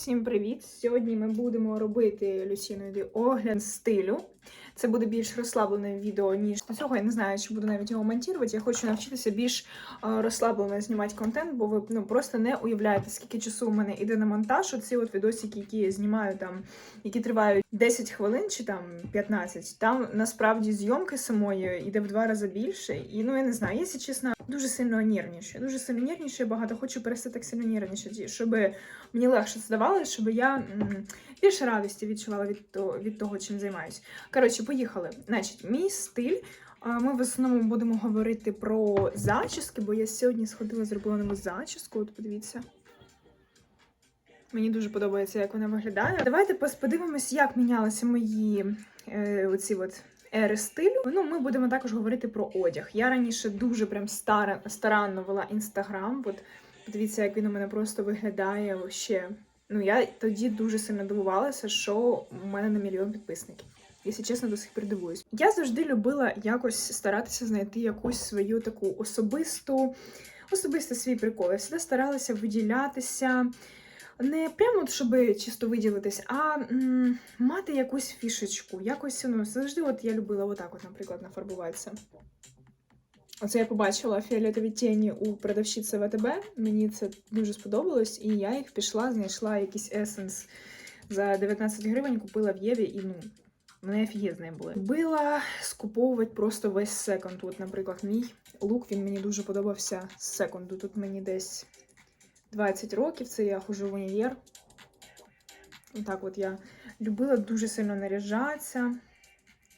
Всім привіт! Сьогодні ми будемо робити Люсіною огляд стилю. Це буде більш розслаблене відео, ніж до цього. Я не знаю, чи буду навіть його монтувати. Я хочу навчитися більш розслаблено знімати контент, бо ви ну, просто не уявляєте, скільки часу у мене йде на монтаж. Оці от відосики, які я знімаю, там, які тривають 10 хвилин чи там 15, там насправді зйомки самої йде в два рази більше. І ну я не знаю, якщо чесно, дуже сильно нервничаю. Дуже сильно нервничаю, багато хочу перестати так сильно нервничати, щоб мені легше здавалося, щоб я більше радості відчувала від того, від того, чим займаюся. Коротше, поїхали. Значить, мій стиль. Ми в основному будемо говорити про зачіски, бо я сьогодні сходила, зробила нову зачіску. От подивіться. Мені дуже подобається, як вона виглядає. Давайте подивимось, як мінялися мої е, оці от ери стилю. Ну, ми будемо також говорити про одяг. Я раніше дуже прям стара, старанно вела інстаграм. От подивіться, як він у мене просто виглядає вообще. Ну, я тоді дуже сильно дивувалася, що у мене на мільйон підписників. Якщо чесно, до сих пір дивуюсь. Я завжди любила якось старатися знайти якусь свою таку особисту, особистий свій прикол. Я завжди старалася виділятися. Не прямо, щоб чисто виділитись, а м, мати якусь фішечку. Якось ну, завжди от я любила отак, от, наприклад, нафарбуватися. Оце я побачила фіолетові тіні у продавщиці ВТБ. Мені це дуже сподобалось, і я їх пішла, знайшла якийсь есенс за 19 гривень, купила в Єві і ну. Вони офігезні були. Любила скуповувати просто весь секонд. От, наприклад, мій лук він мені дуже подобався з секонду. Тут мені десь 20 років, це я ходжу в універ. Так от я любила дуже сильно наряжатися.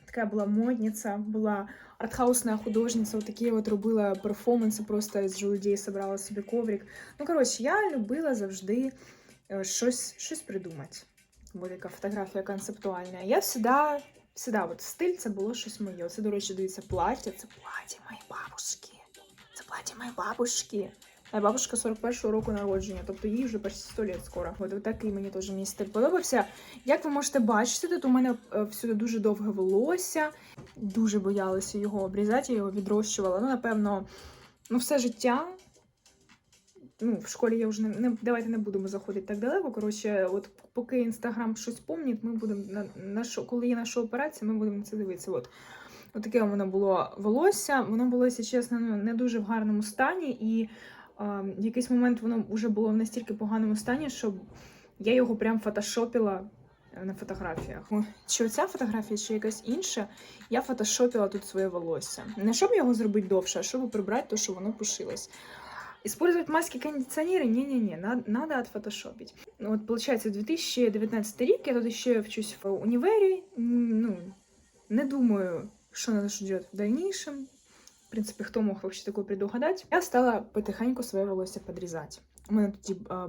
Така була модниця, була артхаусна художниця. От такі от робила перформанси, просто з людей собрала собі коврик. Ну, коротше, я любила завжди е, щось, щось придумати. Буде така фотографія концептуальна. Я всегда, всегда, от стиль це було щось моє. Це, до речі, дивіться, плаття. Це плаття моєї бабушки. Це плаття моєї бабушки. Моя бабушка 41-го року народження, тобто їй вже почти 100 літ скоро. От такий мені теж мій стиль подобався. Як ви можете бачити, тут у мене е, всюди дуже довге волосся. Дуже боялася його обрізати, я його відрощувала. Ну, напевно, ну, все життя. Ну, в школі я вже не, не давайте не будемо заходити так далеко. Коротше, от поки інстаграм щось помнить, ми будемо на, на що, коли є наша операція, ми будемо це дивитися. От. Таке мене було волосся. Воно було, якщо чесно, ну, не дуже в гарному стані, і в якийсь момент воно вже було в настільки поганому стані, що я його прям фотошопила е, на фотографіях. Чи оця фотографія, чи якась інша, я фотошопила тут своє волосся. Не щоб його зробити довше, а щоб прибрати те, що воно пушилось. Использовать маски кондиционеры? Не-не-не, надо, надо отфотошопить. Ну, Вот, получается, 2019 рік, я тут ще вчусь в універі. Ну, не думаю, що нас ждет в дальнейшем. В принципі, хто мог вообще такое предугадати. Я стала потихеньку своє волосся підрізати. У мене тоді а,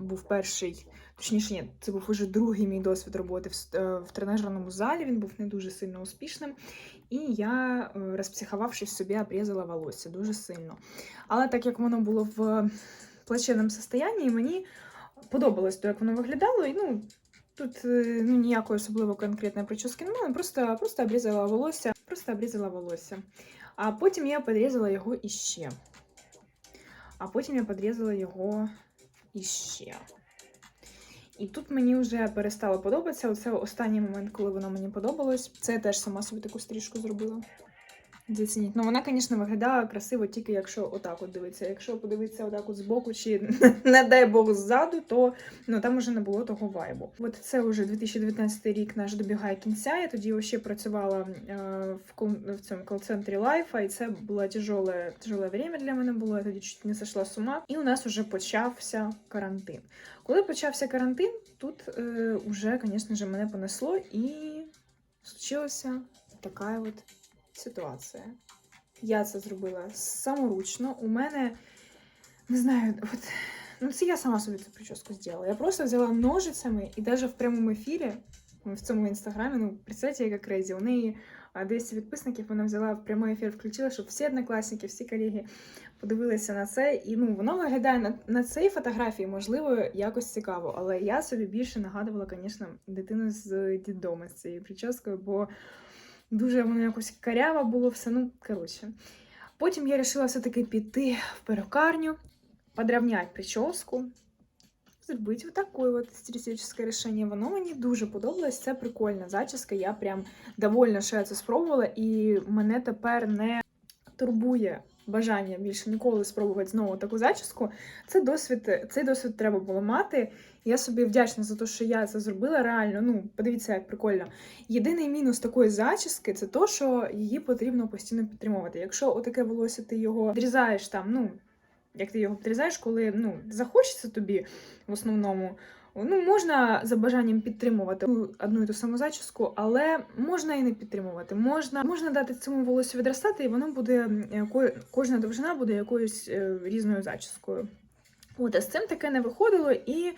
був перший, точніше, ні, це був уже другий мій досвід роботи в, е, в тренажерному залі. Він був не дуже сильно успішним. І я, е, розпсиховавшись собі, обрізала волосся дуже сильно. Але так як воно було в плачевному состоянні, мені подобалось то, як воно виглядало. І ну, тут е, ну, ніякої особливо конкретної прически немає, просто, просто обрізала волосся, просто обрізала волосся. А потім я підрізала його іще. А потім я підрізала його іще. І тут мені вже перестало подобатися. Оце останній момент, коли воно мені подобалось. Це я теж сама собі таку стрічку зробила. Зацініть. Ну, вона, звісно, виглядає красиво тільки якщо отак от дивитися. Якщо подивитися отак от збоку, чи не дай Бог ззаду, то ну, там уже не було того вайбу. От це вже 2019 рік наш добігає кінця. Я тоді ще працювала е, в, в цьому кол-центрі лайфа, і це було тяжеле, тяжеле время для мене було. Я тоді чуть не сошла з ума. І у нас вже почався карантин. Коли почався карантин, тут е, уже, звісно мене понесло і случилася така от ситуація. Я це зробила саморучно. У мене, не знаю, от, ну це я сама собі цю прическу зробила. Я просто взяла ножицями і навіть в прямому ефірі, в цьому інстаграмі, ну, представте, яка крейзі. У неї а, 200 підписників, вона взяла в прямий ефір, включила, щоб всі однокласники, всі колеги подивилися на це. І ну, воно виглядає на, на цій фотографії, можливо, якось цікаво. Але я собі більше нагадувала, звісно, дитину з дідома з цією прическою, бо дуже воно якось каряво було все. Ну, коротше. Потім я вирішила все-таки піти в перукарню, подравняти прическу. зробити отаке от стилістичне рішення. Воно мені дуже подобалось. Це прикольна зачіска. Я прям довольна, що я це спробувала, і мене тепер не турбує бажання більше ніколи спробувати знову таку зачіску. Це досвід, цей досвід треба було мати. Я собі вдячна за те, що я це зробила. Реально, ну подивіться, як прикольно. Єдиний мінус такої зачіски це то, що її потрібно постійно підтримувати. Якщо отаке волосся ти його відрізаєш там, ну як ти його підрізаєш, коли ну захочеться тобі в основному. Ну, можна за бажанням підтримувати одну і ту саму зачіску, але можна і не підтримувати. Можна можна дати цьому волосю відростати, і воно буде кожна довжина буде якоюсь е, різною зачіскою. От, а з цим таке не виходило, і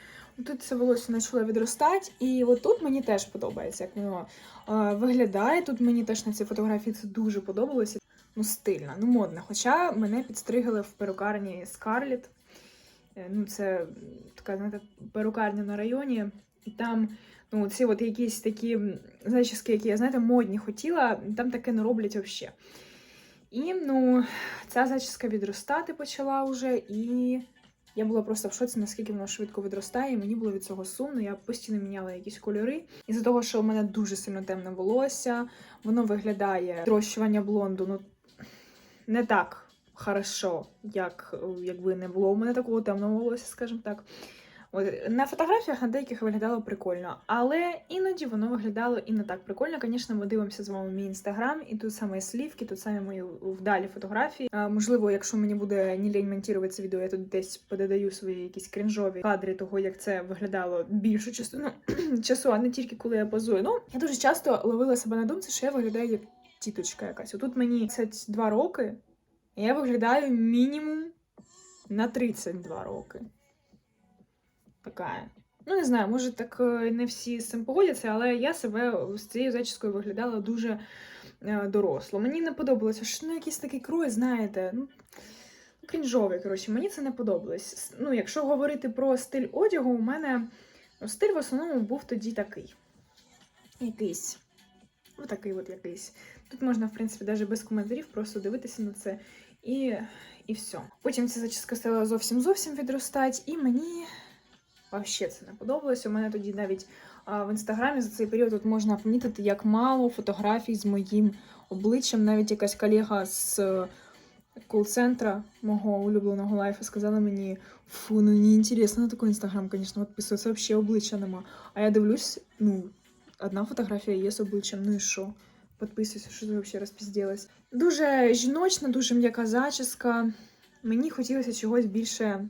тут це волосся почало відростати. І от тут мені теж подобається, як воно е, виглядає. Тут мені теж на цій фотографії це дуже подобалося. Ну, стильно, ну модно. Хоча мене підстригли в перукарні Скарлет. Е, Ну, це така знаєте, перукарня на районі, і там ну, ці от якісь такі зачіски, які я знаєте, модні хотіла, там таке не роблять взагалі. І ну, ця зачіска відростати почала вже, і я була просто в шоці, наскільки воно швидко відростає, і мені було від цього сумно. Я постійно міняла якісь кольори. Із-за того, що у мене дуже сильно темне волосся, воно виглядає зрощування блонду, ну не так хорошо, як якби не було у мене такого темного волосся, скажімо так. От, на фотографіях на деяких виглядало прикольно, але іноді воно виглядало і не так прикольно. Звісно, ми дивимося з вами мій інстаграм, і тут саме слівки, тут саме мої вдалі фотографії. А, можливо, якщо мені буде не лінь монтувати це відео, я тут десь пододаю свої якісь крінжові кадри того, як це виглядало більшу частину часу, а не тільки коли я позую. Ну, я дуже часто ловила себе на думці, що я виглядаю як тіточка якась. Отут мені 32 роки, я виглядаю мінімум на 32 роки. Така. Ну, не знаю, може так е, не всі з цим погодяться, але я себе з цією зачіскою виглядала дуже е, доросло. Мені не подобалося, що ну, якийсь такий крой, знаєте, ну, крінжовий, коротше, мені це не подобалось. Ну, якщо говорити про стиль одягу, у мене ну, стиль в основному був тоді такий. Якийсь. Отакий от якийсь. Тут можна, в принципі, навіть без коментарів просто дивитися на це і, і все. Потім ця зачіска стала зовсім зовсім відростати, і мені Вообще це не подобалось. У мене тоді навіть в інстаграмі за цей період от можна помітити, як мало фотографій з моїм обличчям. Навіть якась колега з е, кол-центра мого улюбленого лайфу сказала мені: фу, ну не інтересно на такий інстаграм, звісно, підписуватися, взагалі обличчя нема. А я дивлюсь, ну, одна фотографія є з обличчям, ну і що? Підписуйся, що ти взагалі розпізділась. Дуже жіночна, дуже м'яка зачіска. Мені хотілося чогось більше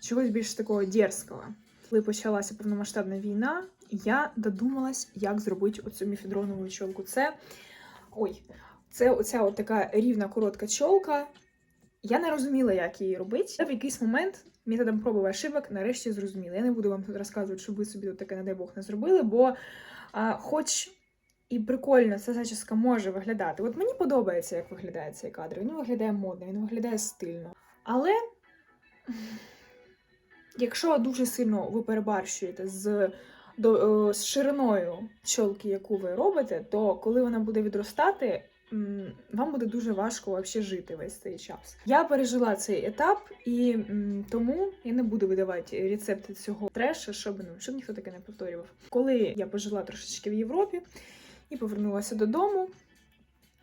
чогось більш такого дерзкого. Коли почалася повномасштабна війна, я додумалась, як зробити оцю міфідронову чолку. Це ой, це оця от така рівна коротка чолка. Я не розуміла, як її робити. Я в якийсь момент методом проб і ошибок нарешті зрозуміла. Я не буду вам тут розказувати, щоб ви собі тут таке, не дай Бог, не зробили, бо а, хоч і прикольно ця зачіска може виглядати. От мені подобається, як виглядає цей кадр. Він виглядає модно, він виглядає стильно. Але якщо дуже сильно ви перебарщуєте з, до, е, з шириною чолки, яку ви робите, то коли вона буде відростати, вам буде дуже важко вообще жити весь цей час. Я пережила цей етап, і тому я не буду видавати рецепти цього треша, щоб ну щоб ніхто таке не повторював. Коли я пожила трошечки в Європі і повернулася додому.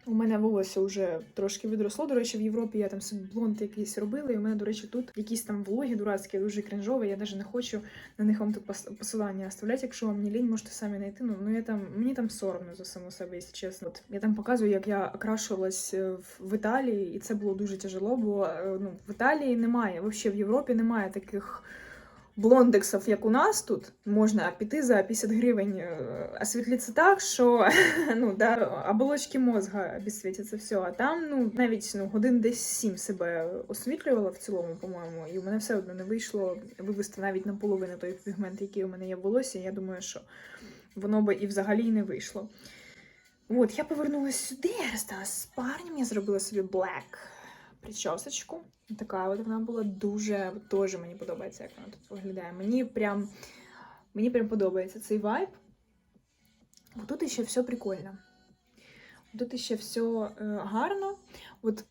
У мене волосся вже трошки відросло. До речі, в Європі я там собі блонд якийсь робила, і у мене, до речі, тут якісь там влоги дурацькі, дуже крінжові. Я навіть не хочу на них вам тут посилання оставляти. Якщо вам не лінь, можете самі знайти. Ну, ну я там мені там соромно за саму себе, якщо чесно. От я там показую, як я окрашувалась е, в, Італії, і це було дуже тяжело, бо е, ну, в Італії немає, взагалі в Європі немає таких блондексів, як у нас тут, можна піти за 50 гривень е, освітлитися так, що ну, да, оболочки мозга обесвітяться все. А там ну, навіть ну, годин десь сім себе освітлювала в цілому, по-моєму, і у мене все одно не вийшло вивести навіть наполовину той пігмент, який у мене є в волосі. Я думаю, що воно би і взагалі не вийшло. От, я повернулася сюди, я розсталася з парнем, я зробила собі black причосочку. Така от вона була дуже теж мені подобається, як вона тут виглядає. Мені прям мені прям подобається цей вайб. Бо тут ще все прикольно. Тут ще все гарно. От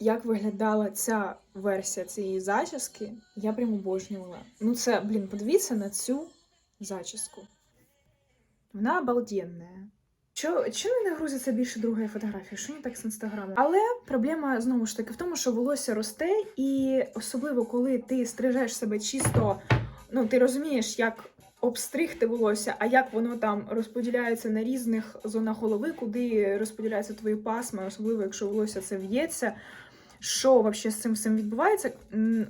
як виглядала ця версія цієї зачіски, я прям обожнювала. Ну, це, блін, подивіться на цю зачіску. Вона обалденна. Що, чому не грузиться більше другої фотографії? Що не так з інстаграмом? Але проблема знову ж таки в тому, що волосся росте, і особливо коли ти стрижеш себе чисто, ну ти розумієш, як обстригти волосся, а як воно там розподіляється на різних зонах голови, куди розподіляються твої пасми, особливо якщо волосся це в'ється. Що взагалі з цим всім відбувається?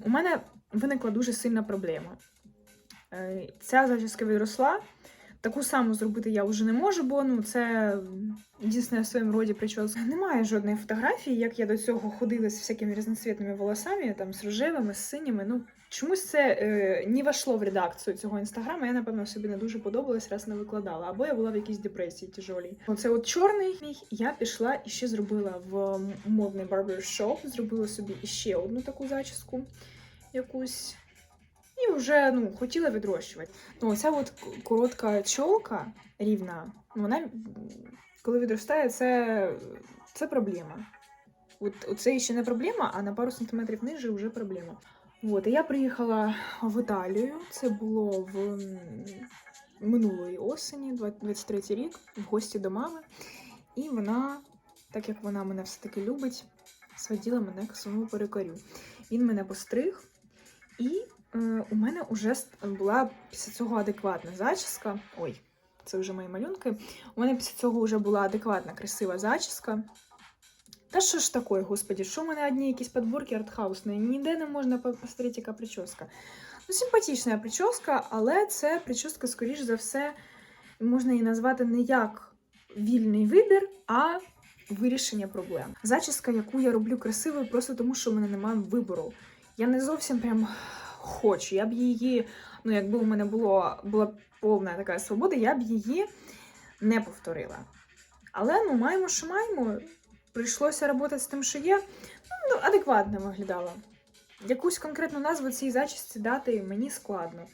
У мене виникла дуже сильна проблема. Е, Ця зачіска відросла. Таку саму зробити я вже не можу, бо ну це дійсно в своєму роді прическа. Немає жодної фотографії, як я до цього ходила з всякими різноцвітними волосами, там з рожевими, з синіми. Ну чомусь це е, не війшло в редакцію цього інстаграму. Я напевно собі не дуже подобалась, раз не викладала. Або я була в якійсь депресії тяжолій. Оце от чорний мій. Я пішла і ще зробила в модний барбершоп. Зробила собі іще одну таку зачіску якусь. І вже ну, хотіла відрощувати. Ну, оця от коротка чолка рівна, ну, вона коли відростає, це, це проблема. От, оце ще не проблема, а на пару сантиметрів ниже вже проблема. От, і я приїхала в Італію. Це було в минулої осені, 23 рік, в гості до мами. І вона, так як вона мене все-таки любить, сводила мене к своєму перукарю. Він мене постриг, і у мене вже була після цього адекватна зачіска. Ой, це вже мої малюнки. У мене після цього вже була адекватна, красива зачіска. Та що ж таке, господі, що в мене одні якісь подборки артхаусні, ніде не можна по- посмотрети, яка прическа. Ну, симпатична прическа, але це прическа, скоріш за все, можна її назвати не як вільний вибір, а вирішення проблем. Зачіска, яку я роблю красивою, просто тому, що в мене немає вибору. Я не зовсім прям хочу. Я б її, ну якби у мене було, була повна така свобода, я б її не повторила. Але ну маємо, що маємо. Прийшлося роботи з тим, що є. Ну, адекватно виглядала. Якусь конкретну назву цій зачісці дати мені складно.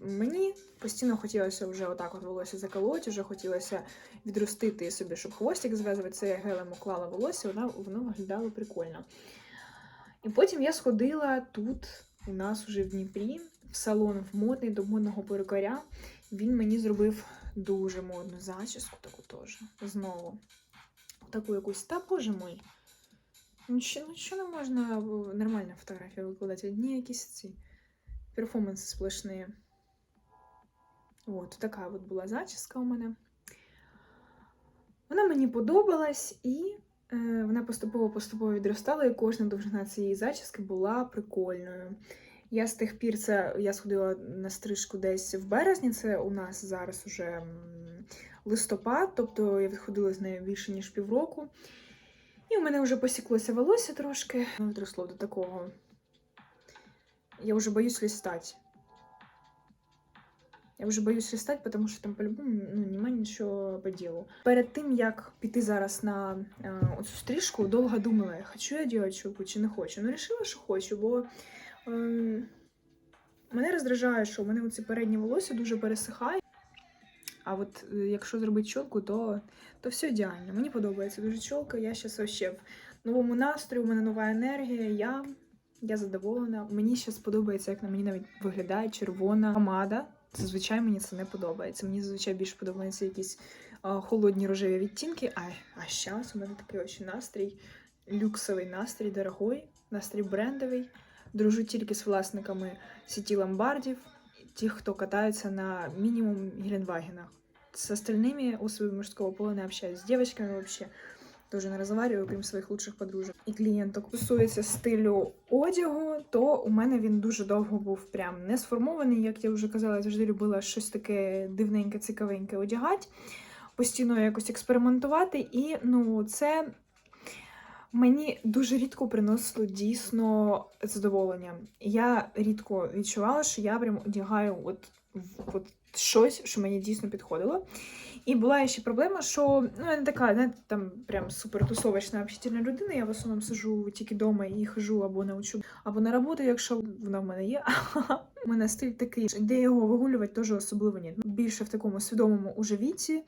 Мені постійно хотілося вже отак от волосся заколоти, вже хотілося відростити собі, щоб хвостик зв'язувати. Це я гелем уклала волосся, воно, воно виглядало прикольно. І потім я сходила тут, у нас уже в Дніпрі, в салон в модний до модного перукаря. Він мені зробив дуже модну зачіску, таку теж. Знову. Таку якусь. Та боже мой. Ну що, ну що не можна нормальна фотографія викладати? Одні якісь ці перформанси сплошні. От, така от була зачіска у мене. Вона мені подобалась, і вона поступово-поступово відростала, і кожна довжина цієї зачіски була прикольною. Я з тих пір це я сходила на стрижку десь в березні. Це у нас зараз уже листопад, тобто я відходила з нею більше ніж півроку. І у мене вже посіклося волосся трошки. Воно відросло до такого. Я вже боюсь лістати. Я вже боюсь листати, тому що там по-любому ну, немає нічого по ділу. Перед тим, як піти зараз на е, оцю стрижку, довго думала, хочу я дівчинку чи не хочу. Ну, вирішила, що хочу, бо е, мене роздражає, що у мене оці передні волосся дуже пересихає. А от е, якщо зробити чолку, то, то все ідеально. Мені подобається дуже чолка. Я зараз вообще в новому настрої, у мене нова енергія. Я, я задоволена. Мені зараз подобається, як на мені навіть виглядає червона помада. Зазвичай мені це не подобається. Мені зазвичай більше подобаються якісь а, холодні рожеві відтінки. А, а зараз у мене такий ось настрій, люксовий настрій, дорогой, настрій брендовий. Дружу тільки з власниками сіті ломбардів, тих, хто катається на мінімум Геленвагенах. С остальными особами мужского пола не общаюсь. С девочками вообще тоже не разговариваю, крім своїх лучших подружок і клієнток. Стосується стилю одягу, то у мене він дуже довго був прям не сформований. Як я вже казала, я завжди любила щось таке дивненьке, цікавеньке одягати, постійно якось експериментувати. І ну, це мені дуже рідко приносило дійсно задоволення. Я рідко відчувала, що я прям одягаю от, от щось, що мені дійсно підходило. І була ще проблема, що ну, я не така, не там прям супертусовочна общительна людина. Я в основному сижу тільки вдома і хожу або на учу, або на роботу, якщо вона в мене є. У мене стиль такий, де його вигулювати теж особливо ні. Більше в такому свідомому уже віці.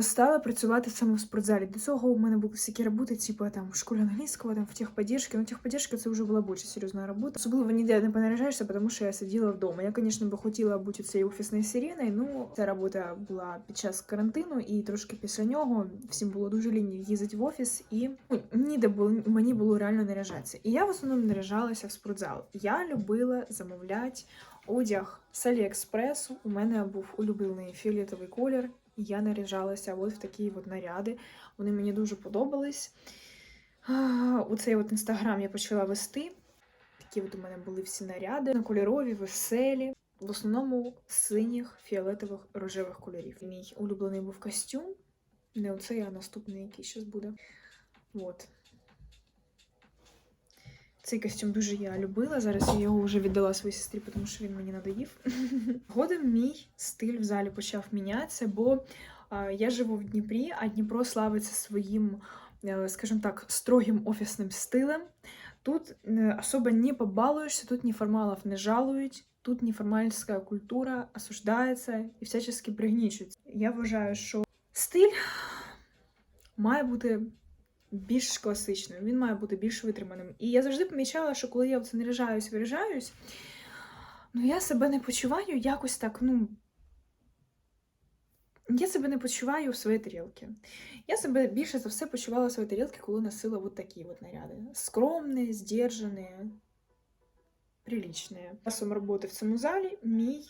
Стала працювати саме в спортзалі. До цього у мене були всякі роботи, типу там в школі англійського, там в техподдержці. Ну, техподдержка це вже була більш серйозна робота. Особливо ніде не понаряжаєшся, тому що я сиділа вдома. Я, звісно, би хотіла бути цією офісною сиреною, ну ця робота була під час карантину, і трошки після нього всім було дуже лінь їздити в офіс, і ну, ніде було мені було реально наряжатися. І я в основному наряжалася в спортзал. Я любила замовляти одяг з Аліекспресу. У мене був улюблений фіолетовий колір. Я наряжалася от в такі от наряди. Вони мені дуже подобались. У цей от інстаграм я почала вести. Такі от у мене були всі наряди кольорові, веселі. В основному синіх, фіолетових, рожевих кольорів. Мій улюблений був костюм. Не оцей, а наступний, який зараз буде. От. Цей костюм дуже я любила. Зараз я його вже віддала своїй сестрі, тому що він мені надоїв. Згодом мій стиль в залі почав мінятися, бо я живу в Дніпрі, а Дніпро славиться своїм, е, скажімо так, строгим офісним стилем. Тут е, особо не побалуєшся, тут неформалів не жалують, тут неформальська культура осуждається і всячески пригнічується. Я вважаю, що стиль має бути більш класичним, він має бути більш витриманим. І я завжди помічала, що коли я це наряжаюсь, виряжаюсь, ну я себе не почуваю якось так, ну. Я себе не почуваю в своїй тарілці. Я себе більше за все почувала в своїй тарілці, коли носила от такі от наряди. Скромні, здержані, приличні. Часом роботи в цьому залі мій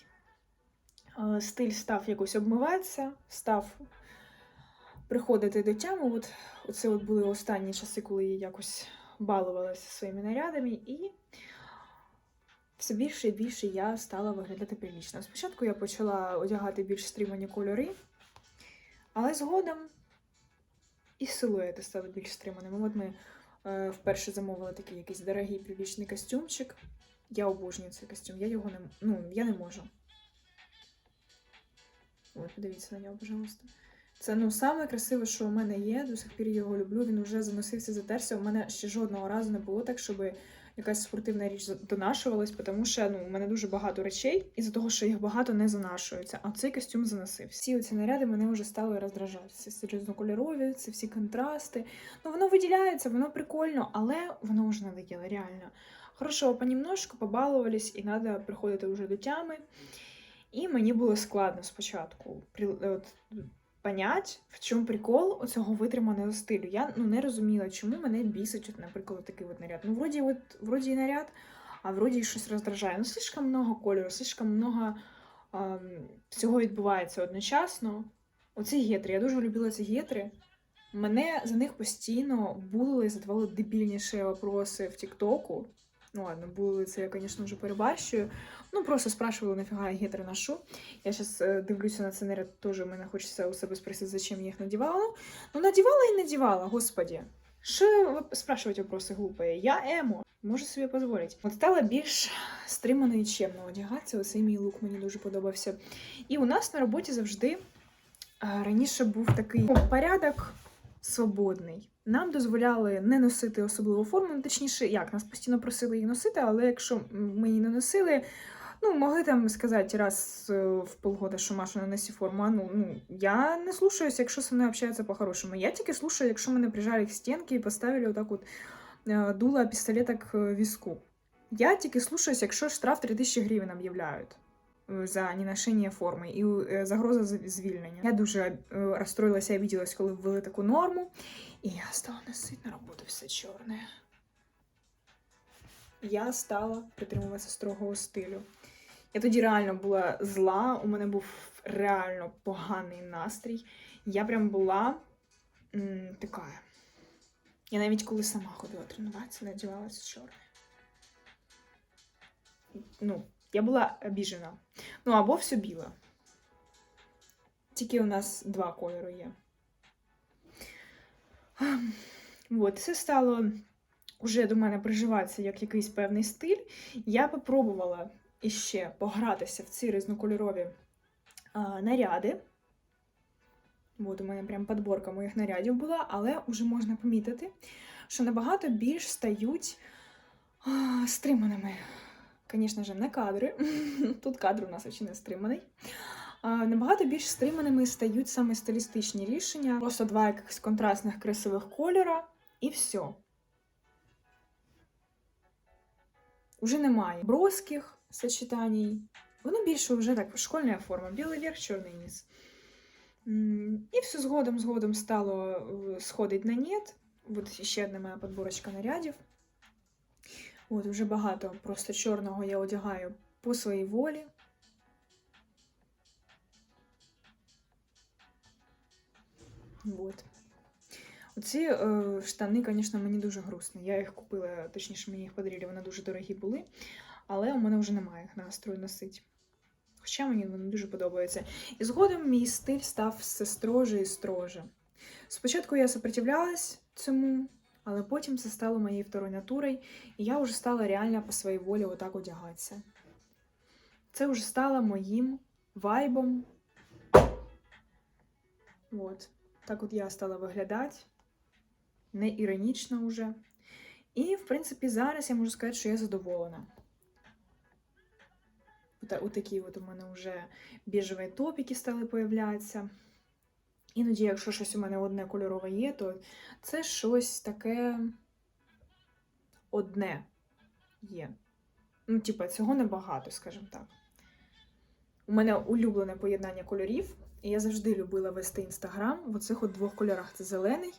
е, стиль став якось обмиватися, став приходити до тями. От оце от були останні часи, коли я якось балувалася своїми нарядами, і все більше і більше я стала виглядати прилічно. Спочатку я почала одягати більш стримані кольори, але згодом і силуети стали більш стриманими. От ми е, вперше замовили такий якийсь дорогий прилічний костюмчик. Я обожнюю цей костюм, я його не, ну, я не можу. Ой, подивіться на нього, пожалуйста. Це ну саме красиве, що у мене є. До сих пір його люблю. Він вже заносився, затерся. У мене ще жодного разу не було так, щоб якась спортивна річ донашувалась, тому що ну, у мене дуже багато речей, і за того, що їх багато не занашується. А цей костюм заносився. Всі оці наряди мене вже стали роздражати. Це різнокольорові, це всі контрасти. Ну воно виділяється, воно прикольно, але воно вже надоело, реально. Хорошо, понемножку побалувались, і треба приходити вже до тями. І мені було складно спочатку от, понять, в чому прикол оцього витриманого стилю. Я ну, не розуміла, чому мене бісить, от, наприклад, такий от наряд. Ну, вроді, от, вроді і наряд, а вроді і щось роздражає. Ну, слишком много кольору, слишком много ем, всього відбувається одночасно. Оці гетри. Я дуже любила ці гетри. Мене за них постійно булили і задавали дебільніші вопроси в Тіктоку. Ну ладно, були це я, звісно, вже перебарщую. Ну, просто спрашивали, нафіга я гетри ношу. Я зараз э, дивлюся на це теж мене хочеться у себе спросити, зачем я їх надівала. Ну, надівала і надівала, господі. Що ви спрашиваєте вопроси глупі? Я емо, можу собі дозволити. От стала більш стримано і чемно одягатися. Оцей мій лук мені дуже подобався. І у нас на роботі завжди а, раніше був такий порядок свободний. Нам дозволяли не носити особливу форму, ну, точніше, як нас постійно просили її носити, але якщо ми її не носили, ну могли там сказати раз е, в полгода, що Маша не носі форму. А ну, ну я не слушаюсь, якщо зі мною общаються по-хорошому. Я тільки слушаю, якщо мене прижали к стінки і поставили отак от е, дуло пістолета к візку. Я тільки слушаюсь, якщо штраф 3000 гривень об'являють за неношення форми і е, загроза звільнення. Я дуже розстроїлася і обиделась, коли ввели таку норму. І я стала носити на роботу все чорне. Я стала притримуватися строгого стилю. Я тоді реально була зла, у мене був реально поганий настрій. Я прям була м, така. Я навіть коли сама ходила тренуватися, надівалася чорне. Ну, я була обіжена. Ну, або все біле. Тільки у нас два кольори є. От, це стало вже до мене приживатися як якийсь певний стиль. Я попробувала іще погратися в ці різнокольорові а, наряди. От у мене прям підборка моїх нарядів була, але вже можна помітити, що набагато більш стають а, стриманими. Звісно ж, не кадри. Тут кадр у нас ще не стриманий. Набагато більш стриманими стають саме стилістичні рішення. Просто два якихось контрастних красивих кольора, і все. Уже немає броских сочетаній. Воно більше вже так школьна форма. Білий верх, чорний низ. І все згодом згодом стало е, сходить на нет. От ще одна моя подборочка нарядів. От вже багато просто чорного я одягаю по своїй волі. Вот. Оці е, штани, звісно, мені дуже грустні. Я їх купила, точніше, мені їх подарили, вони дуже дорогі були, але у мене вже немає їх настрою носити. Хоча мені вони дуже подобаються. І згодом мій стиль став все строже і строже. Спочатку я сопротивлялась цьому, але потім це стало моєю второю натурою, і я вже стала реально по своїй волі отак одягатися. Це вже стало моїм вайбом. От. Так от я стала виглядати. Не іронічно вже. І, в принципі, зараз я можу сказати, що я задоволена. От такі от у мене вже біжеві топіки стали появлятися. Іноді, якщо щось у мене одне кольорове є, то це щось таке одне є. Ну, типа, цього небагато, скажімо так. У мене улюблене поєднання кольорів, і я завжди любила вести інстаграм в оцих от двох кольорах: це зелений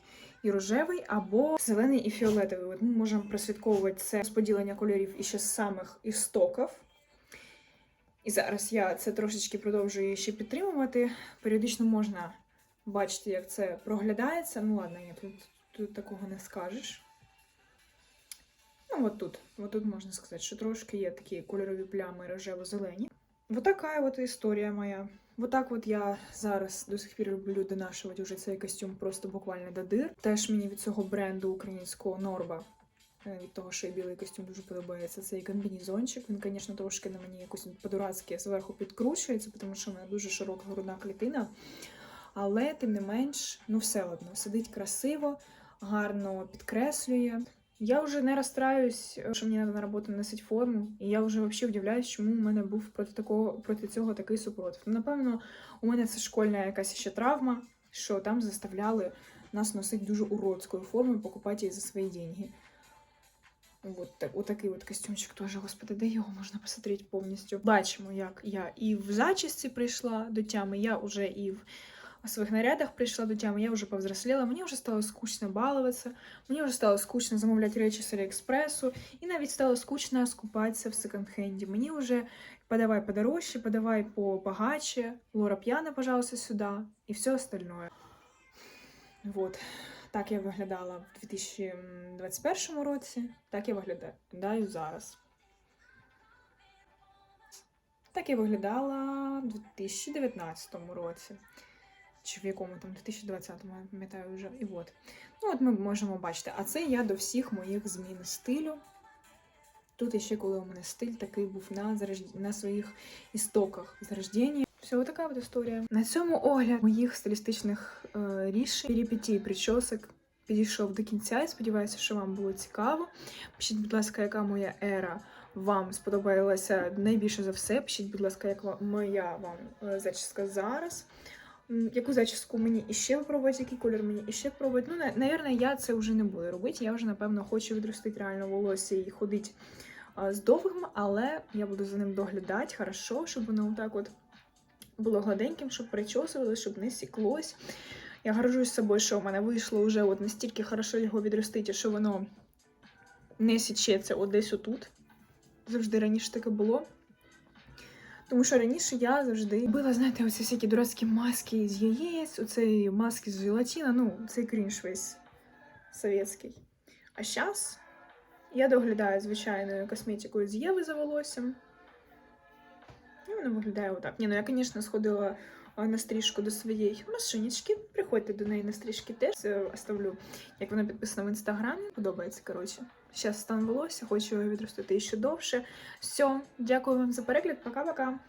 і рожевий, або зелений і фіолетовий. От ми можемо прослідковувати це розподілення кольорів іще з самих істоків. І зараз я це трошечки продовжую ще підтримувати. Періодично можна бачити, як це проглядається. Ну, ладно, ні, тут, тут такого не скажеш. Ну, от тут. От тут можна сказати, що трошки є такі кольорові плями рожево-зелені. Вот така от історія моя. Вот так от я зараз до сих пір люблю донашувати вже цей костюм просто буквально до дир. Теж мені від цього бренду українського Норба, е, від того, що і білий костюм дуже подобається. Цей комбінезончик. Він, звісно, трошки на мені якось по-дурацьки зверху підкручується, тому що в мене дуже широка грудна клітина. Але, тим не менш, ну все одно, сидить красиво, гарно підкреслює. Я вже не розстраюсь, що мені треба на роботу носити форму, і я вже взагалі вдивляюсь, чому в мене був проти такого проти цього такий супротив. Ну, напевно, у мене це школьна якась ще травма, що там заставляли нас носити дуже уродською формою, покупати її за свої деньги. От, так, отакий от костюмчик теж, господи, де його можна посмотрети повністю. Бачимо, як я і в зачісті прийшла до тями, я вже і в о своих нарядах пришла до тями, я уже повзрослела, мне уже стало скучно баловаться, мне уже стало скучно замовлять речі з Аліекспресу, і навіть стало скучно скупатися в секонд-хенді. Мені вже подавай подорожче, подавай побагаче, Лора п'яна, пожалуйста, сюди, і все остальное. Вот. Так я виглядала в 2021 році, так я виглядаю зараз. Так я виглядала в 2019 році чи в якому там 2020-му, я пам'ятаю вже. І от. Ну, от ми можемо бачити. А це я до всіх моїх змін стилю. Тут іще, коли у мене стиль такий був на зарожд... на своїх істоках зарождення. Все, така от історія. На цьому огляд моїх стилістичних е, рішень, перипетій, причосок підійшов до кінця. Я сподіваюся, що вам було цікаво. Пишіть, будь ласка, яка моя ера вам сподобалася найбільше за все. Пишіть, будь ласка, яка моя вам е, зачіска зараз. Яку зачіску мені іще випробувати, який колір мені іще пробувати. Ну, напевно, я це вже не буду робити. Я вже, напевно, хочу відростити реально волосся і ходити з довгим, але я буду за ним доглядати хорошо, щоб воно так от було гладеньким, щоб причосувалося, щоб не сіклось. Я горжусь собою, що в мене вийшло вже от настільки хорошо його відростити, що воно не січеться от десь отут. Завжди раніше таке було. Тому що раніше я завжди била, знаєте, оці всякі дурацькі маски з яєць, оцей маски з желатіна, ну, цей крінж весь совєтський. А зараз я доглядаю звичайною косметикою з Єви за волоссям. І воно виглядає отак. Ні, ну я, звісно, сходила на стрижку до своєї машинічки. Приходьте до неї на стрижки теж. Оставлю, як вона підписана в інстаграмі. Подобається, коротше. Зараз стан волосся, хочу його відростити ще довше. Все, дякую вам за перегляд. Пока-пока.